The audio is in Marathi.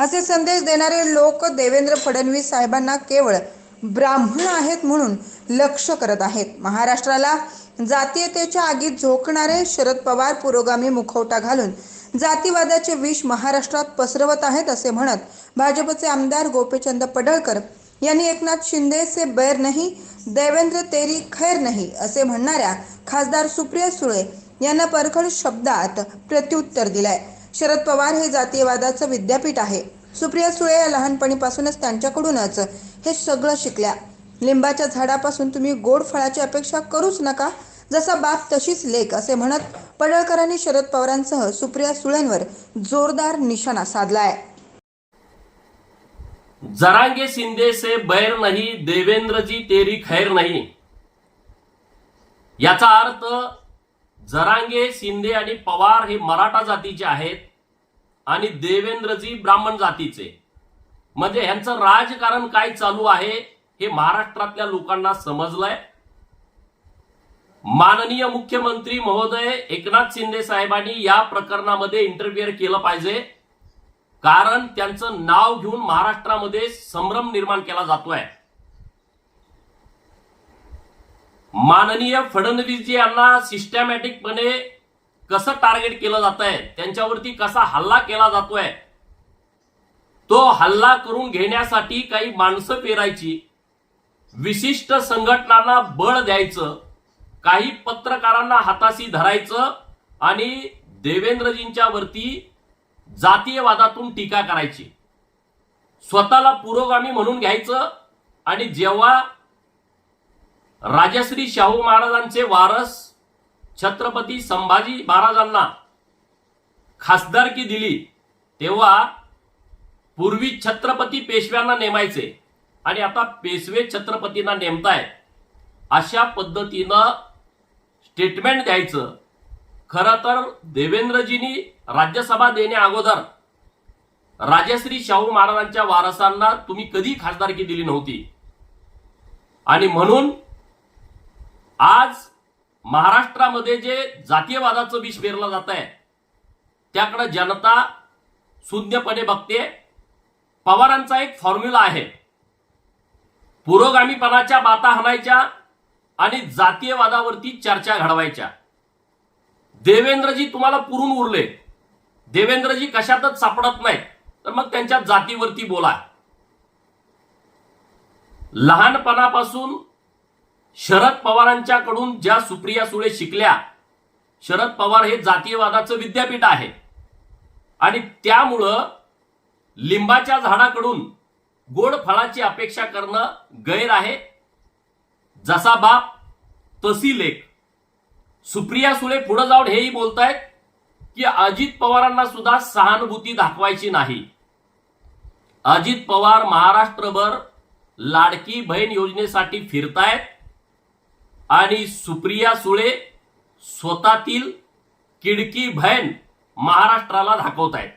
असे संदेश देणारे लोक देवेंद्र फडणवीस साहेबांना केवळ ब्राह्मण आहेत म्हणून लक्ष करत आहेत. महाराष्ट्राला जातीयतेच्या आगीत झोकणारे शरद पवार पुरोगामी मुखवटा घालून जातीवादाचे विष महाराष्ट्रात पसरवत आहेत असे म्हणत भाजपचे आमदार गोपीचंद पडळकर यांनी एकनाथ शिंदे से बैर नाही देवेंद्र तेरी खैर नाही असे म्हणणाऱ्या खासदार सुप्रिया सुळे यांना परखड शब्दात प्रत्युत्तर दिलंय. शरद पवार हे जातीयवादाचं विद्यापीठ आहे. सुप्रिया सुळे या लहानपणीपासूनच त्यांच्याकडूनच हे सगळं शिकल्या. लिंबाच्या झाडापासून तुम्ही गोड फळाची अपेक्षा करूच नका. जसा बाप तशीच लेख असे म्हणत पडळकरांनी शरद पवारांसह सुप्रिया सुळेंवर जोरदार निशाणा साधलाय. जरांगे शिंदे से बैर नाही देवेंद्रजी तेरी खैर नाही. याचा अर्थ जरांगे शिंदे आणि पवार हे मराठा जातीचे आहेत आणि देवेंद्रजी ब्राह्मण जातीचे. म्हणजे ह्यांचं राजकारण काय चालू आहे हे महाराष्ट्रातल्या लोकांना समजलंय. माननीय मुख्यमंत्री महोदय एकनाथ शिंदे साहेबांनी या प्रकरणामध्ये इंटरफिअर केलं पाहिजे. कारण त्यांचं नाव घेऊन महाराष्ट्रामध्ये संभ्रम निर्माण केला जातोय. माननीय फडणवीसजी यांना सिस्टमॅटिकपणे कसं टार्गेट केलं जात आहे त्यांच्यावरती कसा हल्ला केला जातोय तो हल्ला करून घेण्यासाठी काही माणसं पेरायची विशिष्ट संघटनांना बळ द्यायचं काही पत्रकारांना हाताशी धरायचं आणि देवेंद्रजींच्या वरती जातीयवादातून टीका करायची. स्वतःला पुरोगामी म्हणून घ्यायचं आणि जेव्हा राजश्री शाहू महाराजांचे वारस छत्रपती संभाजी महाराजांना खासदारकी दिली तेव्हा पूर्वी छत्रपती पेशव्यांना नेमायचे आणि आता पेशवे छत्रपतींना नेमताय अशा पद्धतीनं स्टेटमेंट द्यायचं. खरं तर देवेंद्रजींनी राज्यसभा देण्या अगोदर राजश्री शाहू महाराजांच्या वारसांना तुम्ही कधी खासदारकी दिली नव्हती. आणि म्हणून आज महाराष्ट्रामध्ये जे जातीयवादाचं विष पेरलं जात आहे त्याकडे जनता शून्यपणे बघते. पवारांचा एक फॉर्म्युला आहे. पुरोगामीपणाच्या बाता हाणायच्या आणि जातीयवादावरती चर्चा घडवायच्या. देवेंद्रजी तुम्हाला पुरून उरले. देवेंद्रजी कशातच सापडत नाही. तर मग त्यांच्या जातीवरती बोला. लहानपणापासून शरद पवारांच्याकडून ज्या सुप्रिया सुळे शिकल्या शरद पवार हे जातीयवादाचं विद्यापीठ आहे. आणि त्यामुळं लिंबाच्या झाडाकडून गोड फळाची अपेक्षा करणं गैर आहे. जसा बाप तशी लेख. सुप्रिया सुळे पुढे जाऊन हेही बोलतायत की अजित पवारांना सुद्धा सहानुभूती दाखवायची नाही. अजित पवार महाराष्ट्रभर लाडकी बहीण योजनेसाठी फिरतायत. आणि सुप्रिया सुळे स्वतःतील किडकी बहीण महाराष्ट्राला दाखवत आहेत